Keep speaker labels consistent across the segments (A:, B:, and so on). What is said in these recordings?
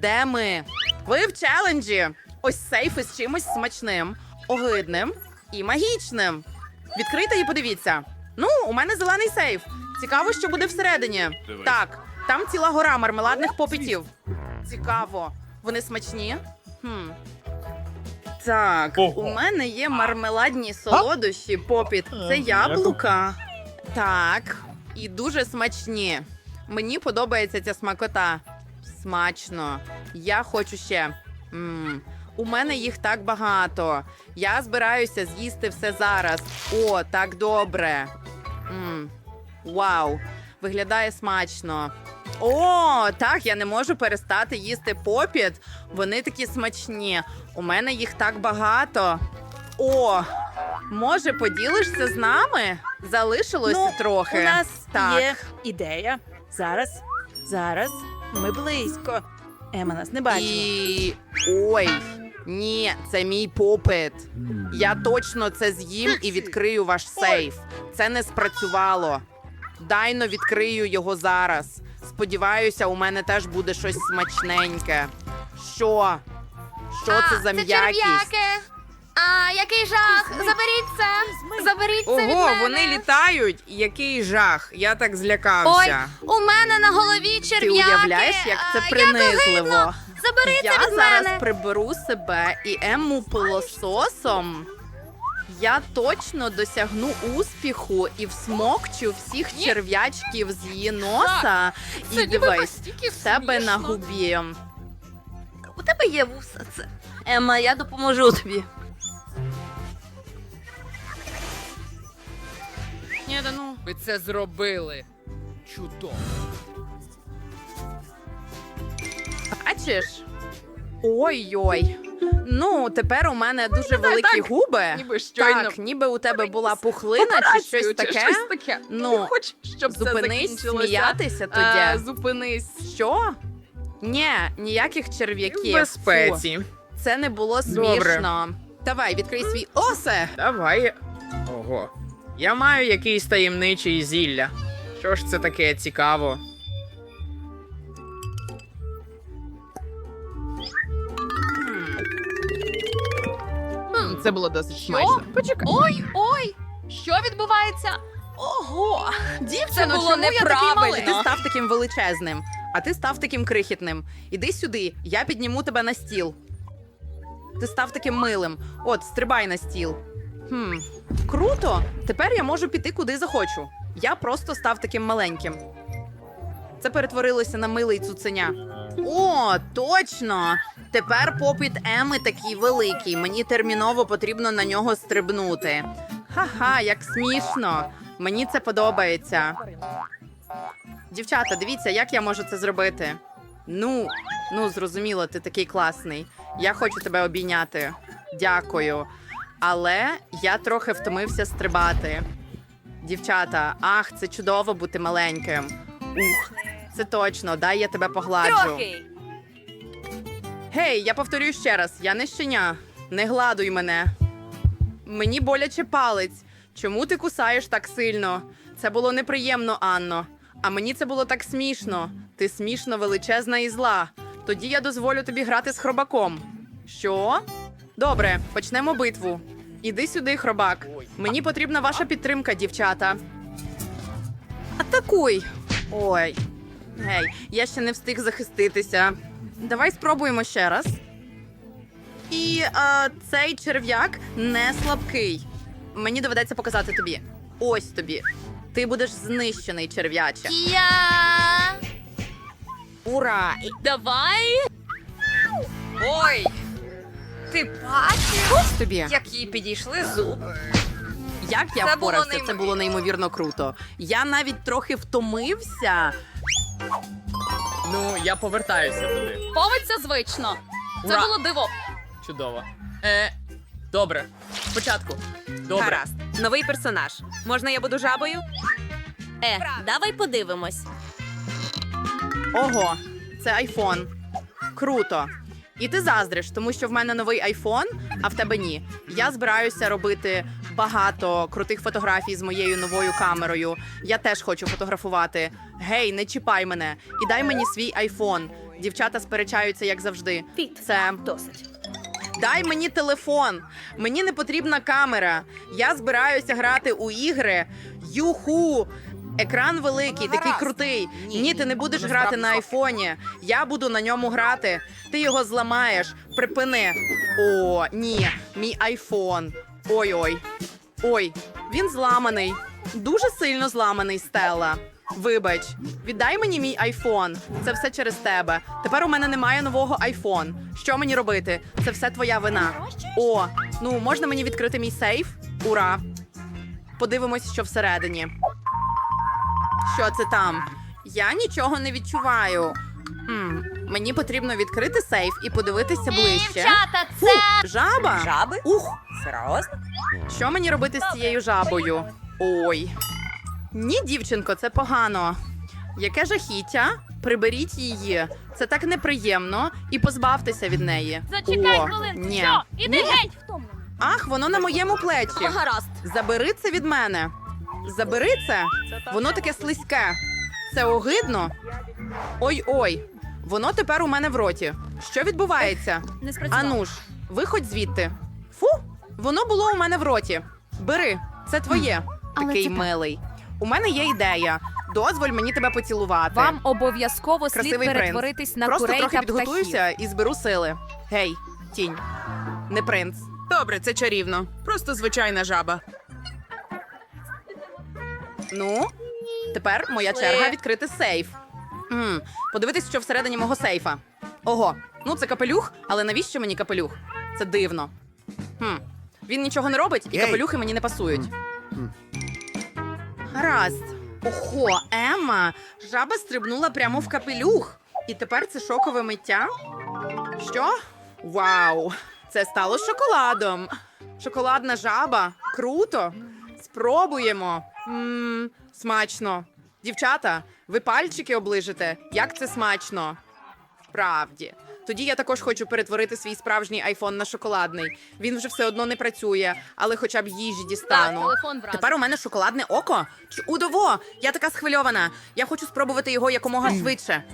A: Де ми? Ви в челенджі. Ось сейф із чимось смачним, огидним і магічним. Відкрийте і подивіться. Ну, у мене зелений сейф. Цікаво, що буде всередині.
B: Дивись.
A: Так, там ціла гора мармеладних попитів. Цікаво. Вони смачні? Хм. Так,
B: Ого.
A: у мене є мармеладні солодощі попіт. Це яблука. Так, і дуже смачні. Мені подобається ця смакота. Смачно. Я хочу ще. м У мене їх так багато. Я збираюся з'їсти все зараз. О, так добре. м Вау, виглядає смачно. О, так, я не можу перестати їсти попіт. Вони такі смачні. У мене їх так багато. О, може, поділишся з нами? Залишилося
C: Ну,
A: трохи.
C: У нас
A: так.
C: є ідея. Зараз, зараз ми близько. Ема нас не бачила.
A: І ой, ні, це мій попит. Я точно це з'їм і відкрию ваш сейф. Це не спрацювало. Дайно відкрию його зараз. Сподіваюся, у мене теж буде щось смачненьке. Що? Що це за
D: це
A: м'якість?
D: А, який жах! Заберіть це! Заберіть це від
E: Ого,
D: мене.
E: вони літають. Який жах. Я так
D: Ой,
E: злякався.
D: у мене на голові черв'яки.
A: Ти уявляєш, як це
D: А,
A: принизливо.
D: огидно. Забери
A: Я
D: це від
A: зараз
D: мене.
A: приберу себе і Емму пилососом. Я точно досягну успіху і всмокчу всіх черв'ячків з її носа. І дивись, в тебе на губі.
C: У тебе є вуса. Це. Ема, я допоможу тобі.
E: Ні, да ну. Ви це зробили. Чудово.
A: Бачиш? Ой-ой. Ну, тепер у мене дуже великі
E: так,
A: губи.
E: ніби щойно.
A: Так, ніби у тебе була пухлина чи щось таке.
E: Щось таке.
A: Ну,
E: хоч, щоб це
A: Зупинись
E: закінчилося.
A: сміятися
E: Е,
A: тоді.
E: зупинись.
A: Що? Ні, ніяких черв'яків.
E: В безпеці.
A: Фу, це не було
E: Добре.
A: смішно. Давай, відкрий свій осе.
E: Давай. Ого. Я маю якийсь таємничий зілля. Що ж це таке цікаво? Це було досить смачно. Почекай.
D: Ой, ой! Що відбувається?
C: Ого!
D: Це було неправильно.
A: Ти став таким величезним, а ти став таким крихітним. Іди сюди, я підніму тебе на стіл. Ти став таким милим. От, стрибай на стіл. Хм, круто! Тепер я можу піти куди захочу. Я просто став таким маленьким. Це перетворилося на милий цуценя. О, точно! Тепер попіт Еми такий великий. Мені терміново потрібно на нього стрибнути. Ха-ха, як смішно! Мені це подобається. Дівчата, дивіться, як я можу це зробити. Ну, ну, зрозуміло, ти такий класний. Я хочу тебе обійняти. Дякую. Але я трохи втомився стрибати. Дівчата, ах, це чудово бути маленьким. Ух, це точно, дай я тебе погладжу.
C: Трохи.
A: Гей, я повторюю ще раз: я не щеня. Не гладуй мене. Мені боляче палець. Чому ти кусаєш так сильно? Це було неприємно, Анно. А мені це було так смішно. Ти смішно величезна і зла. Тоді я дозволю тобі грати з хробаком. Що? Добре, почнемо битву. Іди сюди, хробак. Мені потрібна ваша підтримка, дівчата. Атакуй. Ой. Гей, я ще не встиг захиститися. Давай спробуємо ще раз. І е, цей черв'як не слабкий. Мені доведеться показати тобі. Ось тобі. Ти будеш знищений, черв'яче.
D: Я.
A: Ура!
D: Давай.
C: Ой! Ти бачиш,
A: Ось тобі.
C: як їй підійшли зуби?
A: Як я
C: Це було
A: впорався, це було неймовірно круто. Я навіть трохи втомився.
E: Ну, я повертаюся туди.
D: Повиться звично. Це
E: Ура!
D: було диво.
E: Чудово. Е, добре. Спочатку. Добре.
F: Гаразд. Новий персонаж. Можна я буду жабою? Е, давай подивимось.
A: Ого, це айфон. Круто. І ти заздриш, тому що в мене новий айфон, а в тебе ні. Я збираюся робити багато крутих фотографій з моєю новою камерою. Я теж хочу фотографувати. Гей, не чіпай мене і дай мені свій айфон. Дівчата сперечаються, як завжди.
C: Фіт.
A: Це
C: Досить.
A: дай мені телефон. Мені не потрібна камера. Я збираюся грати у ігри. Юху! Екран великий, такий крутий. Ні, ти не будеш грати на айфоні. Я буду на ньому грати. Ти його зламаєш. Припини. О, ні, мій айфон. Ой-ой. Ой, він зламаний. Дуже сильно зламаний, Стелла. Вибач, віддай мені мій айфон. Це все через тебе. Тепер у мене немає нового айфон. Що мені робити? Це все твоя вина. О, ну можна мені відкрити мій сейф? Ура! Подивимось, що всередині. Що це там? Я нічого не відчуваю. М, мені потрібно відкрити сейф і подивитися ближче.
D: Дівчата,
A: Фу,
D: це
A: жаба?
C: Жаби?
A: Ух,
C: Серйозно?
A: що мені робити з цією жабою? Ой. Ні, дівчинко, це погано. Яке жахіття? Приберіть її. Це так неприємно і позбавтеся від неї.
D: зачекай
A: О,
D: хвилинку.
A: Ні.
D: Що? Іди геть.
A: Ах, воно на моєму плечі.
F: Гаразд.
A: Забери це від мене. Забери це. Воно таке слизьке. Це огидно. Ой-ой. Воно тепер у мене в роті. Що відбувається?
F: Не спрацювало.
A: Ануш, виходь звідти. Фу, воно було у мене в роті. Бери, це твоє.
D: Але
A: Такий
D: це
A: милий. У мене є ідея. Дозволь мені тебе поцілувати.
B: Вам обов'язково слід
A: Красивий принц.
B: перетворитись на
A: Просто
B: курей
A: трохи
B: та птахів.
A: підготуюся і зберу сили. Гей, тінь. Не принц.
G: Добре, це чарівно. Просто звичайна жаба.
A: Ну, тепер моя черга відкрити сейф. м подивитись, що всередині мого сейфа. Ого, ну це капелюх, але навіщо мені капелюх? Це дивно. Хм. Він нічого не робить, і капелюхи мені не пасують. Гаразд. Ого, Емма, жаба стрибнула прямо в капелюх. І тепер це шокове миття. Що? Вау! Це стало шоколадом. Шоколадна жаба. Круто. Спробуємо. Мм, смачно. Дівчата, ви пальчики оближите. Як це смачно? Справді. Тоді я також хочу перетворити свій справжній айфон на шоколадний. Він вже все одно не працює, але хоча б їжі дістану.
F: телефон вразив.
A: Тепер у мене шоколадне око. Чудово! Я така схвильована. Я хочу спробувати його якомога швидше.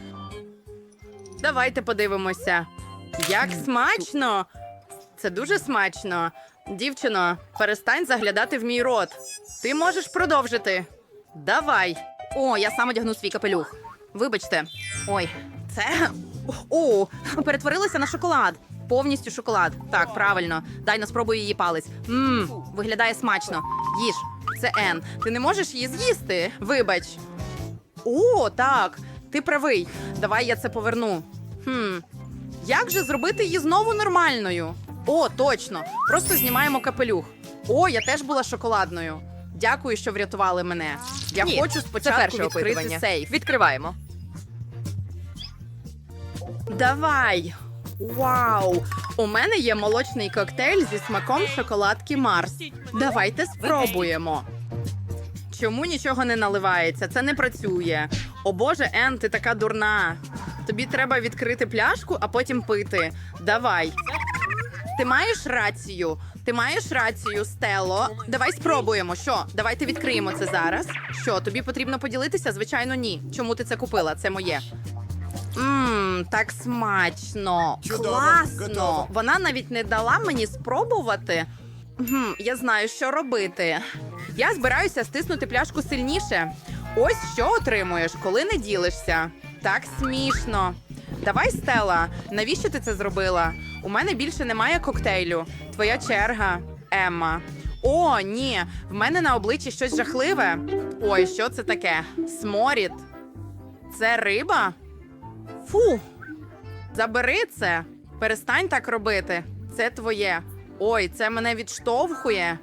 A: Давайте подивимося. Як смачно! Це дуже смачно. Дівчино, перестань заглядати в мій рот. Ти можеш продовжити. Давай. О, я сам одягну свій капелюх. Вибачте. Ой, це. О, перетворилася на шоколад. Повністю шоколад. Так, правильно. Дай на спробую її палець. Мм, виглядає смачно. Їж. Це Ен. Ти не можеш її з'їсти. Вибач. О, так. Ти правий. Давай я це поверну. Хм. Як же зробити її знову нормальною? О, точно. Просто знімаємо капелюх. О, я теж була шоколадною. Дякую, що врятували мене. Я
B: Ні,
A: хочу
B: Це
A: спочатку
B: перше
A: відкрити
B: опитування.
A: сейф.
B: Відкриваємо.
A: Давай. Вау! У мене є молочний коктейль зі смаком шоколадки Марс. Давайте спробуємо. Чому нічого не наливається? Це не працює. О Боже, Ен, ти така дурна. Тобі треба відкрити пляшку, а потім пити. Давай. Ти маєш рацію. Ти маєш рацію, Стело. Давай спробуємо. Що? Давайте відкриємо це зараз. Що, тобі потрібно поділитися? Звичайно, ні. Чому ти це купила? Це моє. Мм, так смачно. Класно. Вона навіть не дала мені спробувати. Гм, я знаю, що робити. Я збираюся стиснути пляшку сильніше. Ось що отримуєш, коли не ділишся. Так смішно. Давай, Стела, навіщо ти це зробила? У мене більше немає коктейлю. Твоя черга, Емма. О, ні, в мене на обличчі щось жахливе. Ой, що це таке? Сморід. Це риба? Фу. Забери це. Перестань так робити. Це твоє. Ой, це мене відштовхує.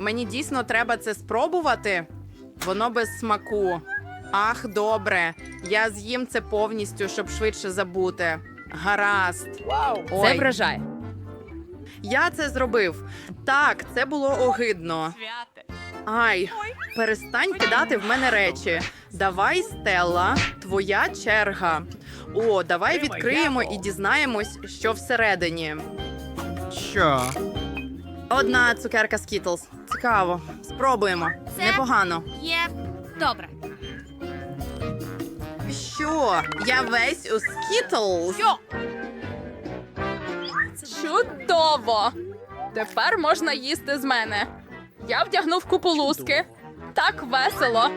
A: Мені дійсно треба це спробувати. Воно без смаку. Ах, добре. Я з'їм це повністю, щоб швидше забути. Гаразд.
B: Це
A: Ой,
B: вражає.
A: я це зробив. Так, це було огидно. Ай, перестань кидати в мене речі. Давай, Стелла, твоя черга. О, давай відкриємо і дізнаємось, що всередині.
E: Що?
A: Одна цукерка Skittles. Це цікаво. Спробуємо.
D: Це-
A: Непогано.
D: Є добре.
A: Що? Я весь у Skittles?
D: Що?
B: Чудово! Тепер можна їсти з мене. Я вдягнув купу луски. Так весело.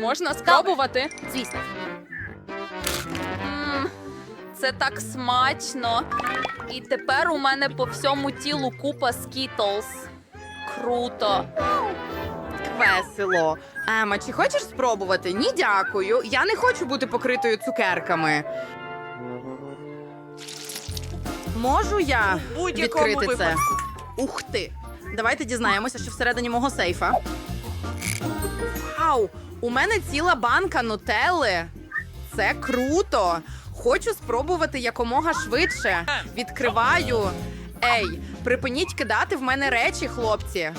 B: Можна спробувати.
D: Звісно.
B: Це так смачно. І тепер у мене по всьому тілу купа скітлз. Круто.
A: Весело. Ема, чи хочеш спробувати? Ні, дякую. Я не хочу бути покритою цукерками. Можу я
G: будь-якому
A: відкрити це?
G: випадку.
A: Ух ти! Давайте дізнаємося, що всередині мого сейфа. Ау! У мене ціла банка нутелли. Це круто! Хочу спробувати якомога швидше. Відкриваю. Ей, припиніть кидати в мене речі, хлопці.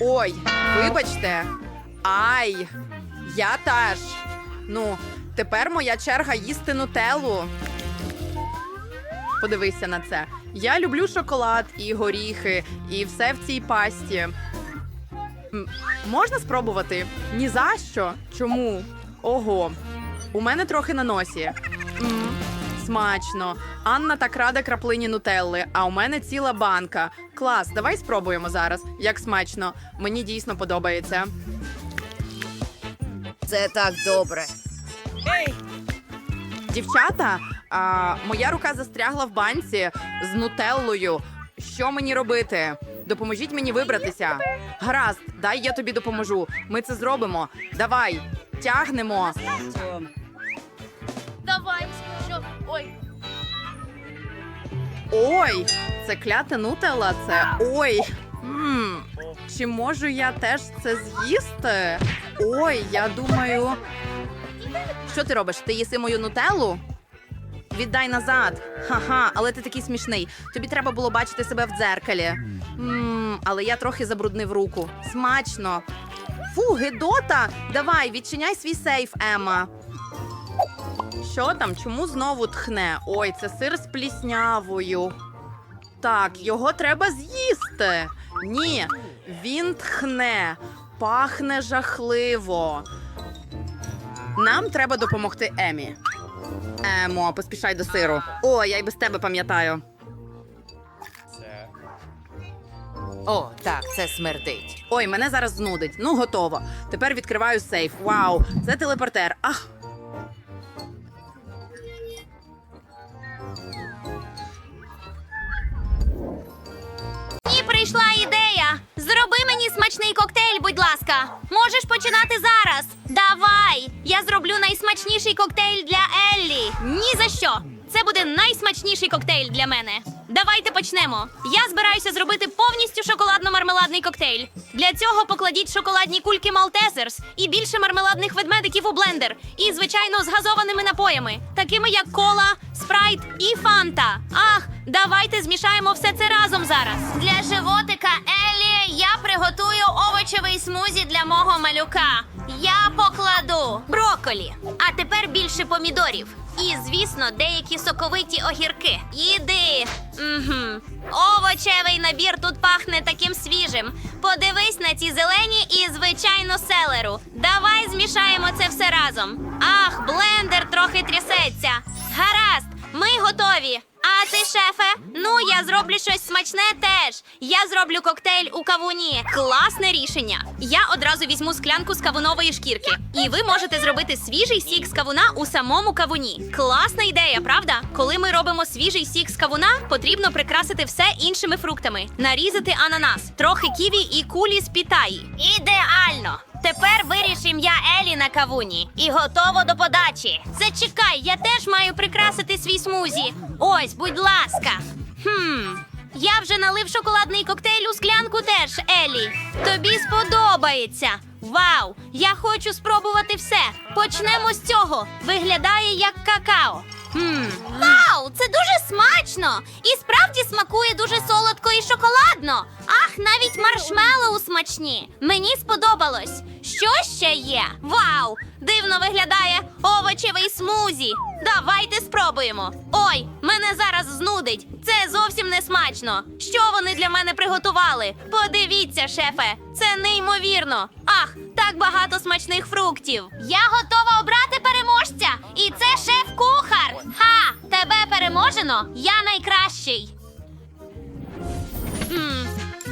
A: Ой, вибачте. Ай, я теж. Ну, тепер моя черга їсти нутеллу. Подивися на це. Я люблю шоколад і горіхи, і все в цій пасті. Можна спробувати? Ні за що. Чому? Ого. У мене трохи на носі. М, смачно. Анна так рада краплині нутелли, а у мене ціла банка. Клас, давай спробуємо зараз. Як смачно. Мені дійсно подобається.
F: Це так добре.
A: Дівчата, а, моя рука застрягла в банці з нутеллою. Що мені робити? Допоможіть мені вибратися. Гаразд, дай я тобі допоможу. Ми це зробимо. Давай, тягнемо.
D: Давай. Ой.
A: Ой, це кляте нутелла, це ой. м Чи можу я теж це з'їсти? Ой, я думаю. Що ти робиш? Ти їси мою нутеллу? Віддай назад. Ха-ха, але ти такий смішний. Тобі треба було бачити себе в дзеркалі. Мм, але я трохи забруднив руку. Смачно. Фу, гидота! Давай, відчиняй свій сейф, Ема. Що там? Чому знову тхне? Ой, це сир з пліснявою. Так, його треба з'їсти. Ні, він тхне, пахне жахливо. Нам треба допомогти Емі. Емо, поспішай до сиру. О, я й без тебе пам'ятаю.
F: О, так, це смердить.
A: Ой, мене зараз знудить. Ну, готово. Тепер відкриваю сейф. Вау, це телепортер. Ах.
D: Ідея. Зроби мені смачний коктейль, будь ласка. Можеш починати зараз. Давай! Я зроблю найсмачніший коктейль для Еллі. Ні за що. Це буде найсмачніший коктейль для мене. Давайте почнемо. Я збираюся зробити повністю шоколадно-мармеладний коктейль. Для цього покладіть шоколадні кульки Малтезерс і більше мармеладних ведмедиків у блендер. І, звичайно, з газованими напоями, такими як кола, спрайт і фанта. Ах, давайте змішаємо все це разом зараз. Для животика Еллі я приготую овочевий смузі для мого малюка. Я покладу броколі, а тепер більше помідорів. І, звісно, деякі соковиті огірки. Їди. Угу. Овочевий набір тут пахне таким свіжим. Подивись на ці зелені і, звичайно, селеру. Давай змішаємо це все разом. Ах, блендер трохи трясеться. Гаразд, ми готові. А ти, шефе? Ну, я зроблю щось смачне теж. Я зроблю коктейль у кавуні. Класне рішення. Я одразу візьму склянку з кавунової шкірки. І ви можете зробити свіжий сік з кавуна у самому кавуні. Класна ідея, правда? Коли ми робимо свіжий сік з кавуна, потрібно прикрасити все іншими фруктами, нарізати ананас, трохи ківі і кулі з пітаї. Ідеально! Тепер виріш ім'я Елі на кавуні і готово до подачі. Зачекай, я теж маю прикрасити свій смузі. Ось, будь ласка. Хм. Я вже налив шоколадний коктейль у склянку теж, Елі. Тобі сподобається. Вау! Я хочу спробувати все. Почнемо з цього. Виглядає як какао. Хм. Вау, це дуже смачно! І справді смакує дуже солодко і шоколадно. Ах, навіть маршмеллоу смачні. Мені сподобалось. Що ще є? Вау! Дивно виглядає овочевий смузі. Давайте спробуємо. Ой, мене зараз знудить. Це зовсім не смачно. Що вони для мене приготували? Подивіться, шефе, це неймовірно. Ах, так багато смачних фруктів. Я готова обрати переможця. І це шеф-кухар. Ха! Тебе переможено. Я найкращий. М,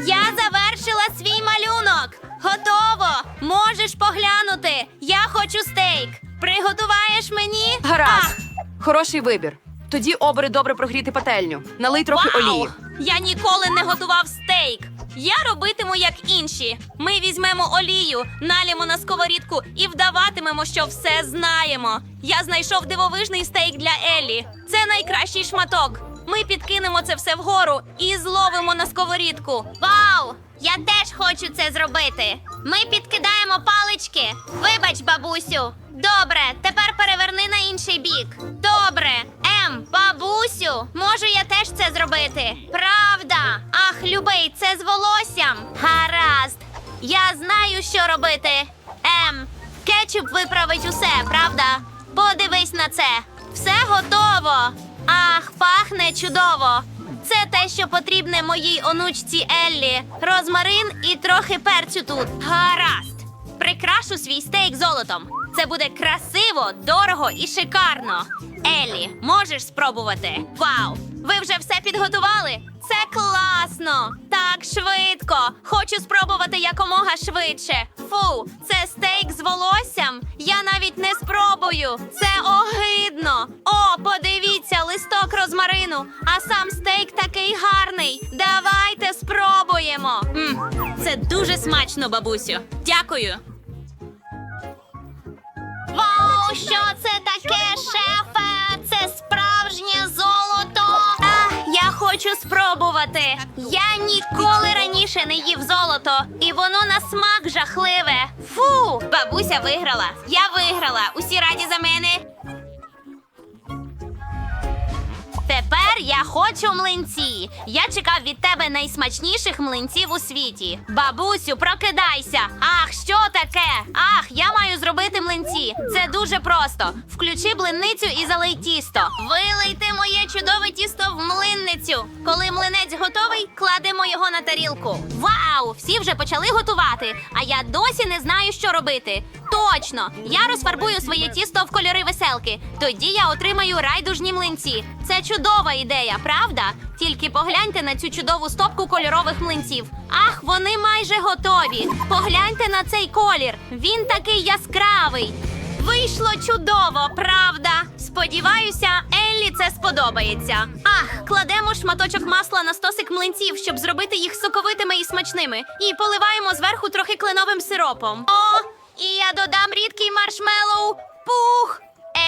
D: Я завершила свій малюнок. Готово. Можеш поглянути. Я хочу стейк. Приготуваєш мені?
H: Гаразд. Хороший вибір. Тоді обери добре прогріти пательню. Налий трохи
D: Вау!
H: олії.
D: Я ніколи не готував стейк. Я робитиму як інші. Ми візьмемо олію, налємо на сковорідку і вдаватимемо, що все знаємо. Я знайшов дивовижний стейк для Еллі. Це найкращий шматок. Ми підкинемо це все вгору і зловимо на сковорідку. Вау! Я теж хочу це зробити. Ми підкидаємо палички. Вибач, бабусю. Добре, тепер переверни на інший бік. Добре. Ем, бабусю, можу я теж це зробити? Правда? Ах, любий, це з волоссям. Гаразд. Я знаю, що робити. Ем, кетчуп виправить усе, правда? Подивись на це. Все готово. Ах, пахне чудово. Це те, що потрібне моїй онучці Еллі. Розмарин і трохи перцю тут. Гаразд. Прикрашу свій стейк золотом. Це буде красиво, дорого і шикарно. Еллі, можеш спробувати? Вау! Ви вже все підготували? Це класно! Так швидко! Хочу спробувати якомога швидше. Фу, це стейк з волоссям. Я навіть не спробую. Це огидно. О, подивіться, листок розмарину. А сам стейк такий гарний. Давайте спробуємо. м це дуже смачно, бабусю. Дякую. Вау, що це таке, шефе? Це справжнє золото. Спробувати. Я ніколи раніше не їв золото, і воно на смак жахливе. Фу, бабуся виграла. Я виграла. Усі раді за мене. Тепер я хочу млинці. Я чекав від тебе найсмачніших млинців у світі. Бабусю, прокидайся. Ах, що таке? Ах, я маю зробити млинці. Це дуже просто. Включи блинницю і залий тісто. Вилийте моє чудове тісто в млинницю. Коли млинець готовий, кладемо його на тарілку. Вау! Всі вже почали готувати, а я досі не знаю, що робити. Точно! Я розфарбую своє тісто в кольори веселки. Тоді я отримаю райдужні млинці. Це чудова ідея, правда? Тільки погляньте на цю чудову стопку кольорових млинців. Ах, вони майже готові. Погляньте на цей колір. Він такий яскравий. Вийшло чудово, правда? Сподіваюся, Еллі це сподобається. Ах, кладемо шматочок масла на стосик млинців, щоб зробити їх соковитими і смачними. І поливаємо зверху трохи кленовим сиропом. О, і я додам рідкий маршмеллоу. Пух!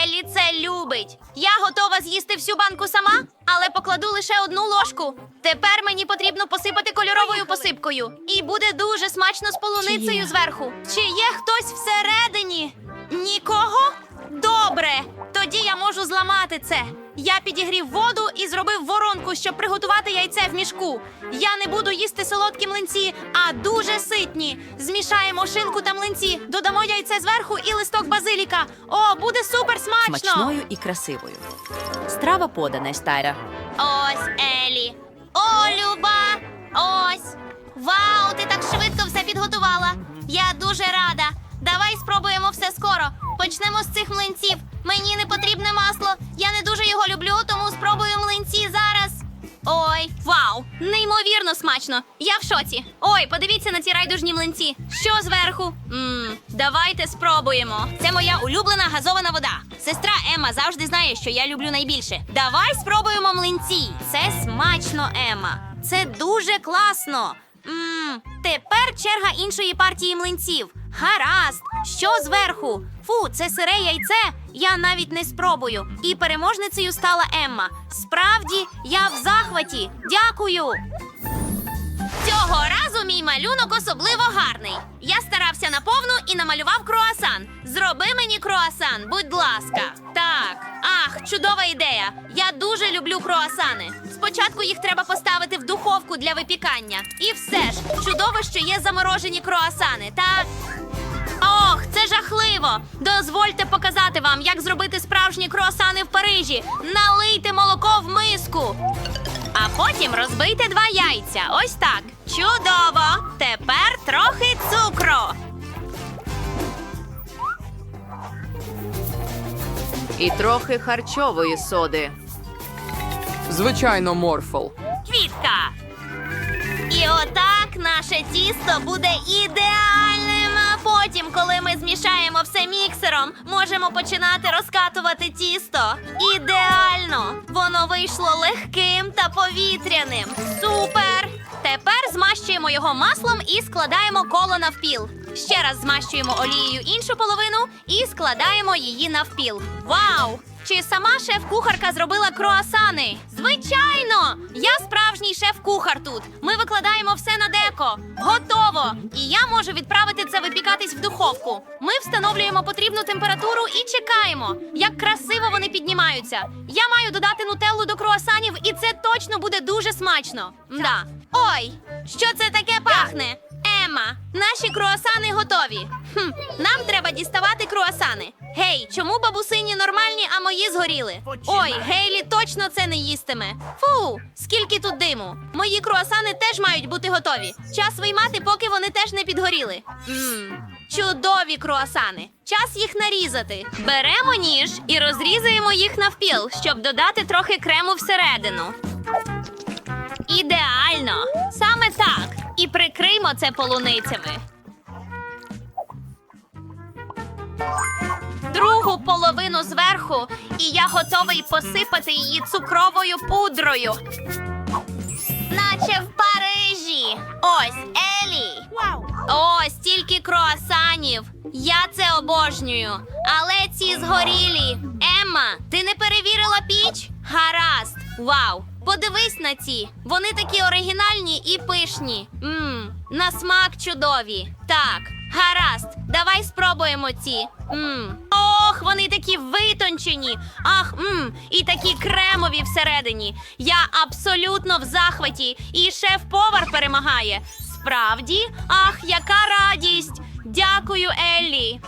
D: Еллі це любить. Я готова з'їсти всю банку сама, але покладу лише одну ложку. Тепер мені потрібно посипати кольоровою посипкою. І буде дуже смачно з полуницею зверху. Чи є хтось всередині? Нікого? Добре. Тоді я можу зламати це. Я підігрів воду і зробив воронку, щоб приготувати яйце в мішку. Я не буду їсти солодкі млинці, а дуже ситні. Змішаємо шинку та млинці, додамо яйце зверху і листок базиліка. О, буде супер смачно!
C: Смачною і красивою. Страва подана, Стайра.
D: Ось Елі. О, Люба! Ось. Вау, ти так швидко все підготувала. Я дуже рада. Давай спробуємо все скоро. Почнемо з цих млинців. Мені не потрібне масло. Я не дуже його люблю, тому спробую млинці зараз. Ой, вау! Неймовірно смачно. Я в шоці. Ой, подивіться на ці райдужні млинці. Що зверху? Мм, давайте спробуємо. Це моя улюблена газована вода. Сестра Ема завжди знає, що я люблю найбільше. Давай спробуємо млинці. Це смачно, Ема. Це дуже класно. Мм, тепер черга іншої партії млинців. Гаразд, що зверху? Фу, це сире яйце. Я навіть не спробую. І переможницею стала Емма. Справді, я в захваті. Дякую. Цього разу мій малюнок особливо гарний. Я старався наповну і намалював круасан. Зроби мені круасан, будь ласка. Так, ах, чудова ідея. Я дуже люблю круасани. Спочатку їх треба поставити в духовку для випікання. І все ж, чудово, що є заморожені круасани, так? Це жахливо! Дозвольте показати вам, як зробити справжні круасани в Парижі. Налийте молоко в миску. А потім розбийте два яйця. Ось так. Чудово! Тепер трохи цукру.
H: І трохи харчової соди.
E: Звичайно, морфл.
D: Квітка. І отак наше тісто буде ідеальним. Потім, коли ми змішаємо все міксером, можемо починати розкатувати тісто. Ідеально! Воно вийшло легким та повітряним. Супер! Тепер змащуємо його маслом і складаємо коло навпіл. Ще раз змащуємо олією іншу половину і складаємо її навпіл. Вау! Чи сама шеф-кухарка зробила круасани? Звичайно! Я справжній шеф-кухар тут. Ми викладаємо все на деко. Готово! І я можу відправити це випікатись в духовку. Ми встановлюємо потрібну температуру і чекаємо, як красиво вони піднімаються. Я маю додати нутеллу до круасанів, і це точно буде дуже смачно. Мда. Ой, що це таке пахне? Ема, наші круасани готові. Хм, нам треба діставати круасани. Гей, чому бабусині нормальні, а мої згоріли? Ой, Гейлі точно це не їстиме. Фу, скільки тут диму. Мої круасани теж мають бути готові. Час виймати, поки вони теж не підгоріли. Мм, чудові круасани. Час їх нарізати. Беремо ніж і розрізаємо їх навпіл, щоб додати трохи крему всередину. Ідеально! Саме так. І прикриймо це полуницями. Другу половину зверху, і я готовий посипати її цукровою пудрою. Наче в Парижі. Ось Елі. О, стільки круасанів. Я це обожнюю. Але ці згорілі. Емма, ти не перевірила піч? Гаразд. Вау. Подивись на ці. Вони такі оригінальні і пишні. Мм, на смак чудові. Так, гаразд. Давай спробуємо ці. Мм. Ох, вони такі витончені. Ах, мм, і такі кремові всередині. Я абсолютно в захваті, і шеф-повар перемагає. Справді, ах, яка радість! Дякую, Еллі.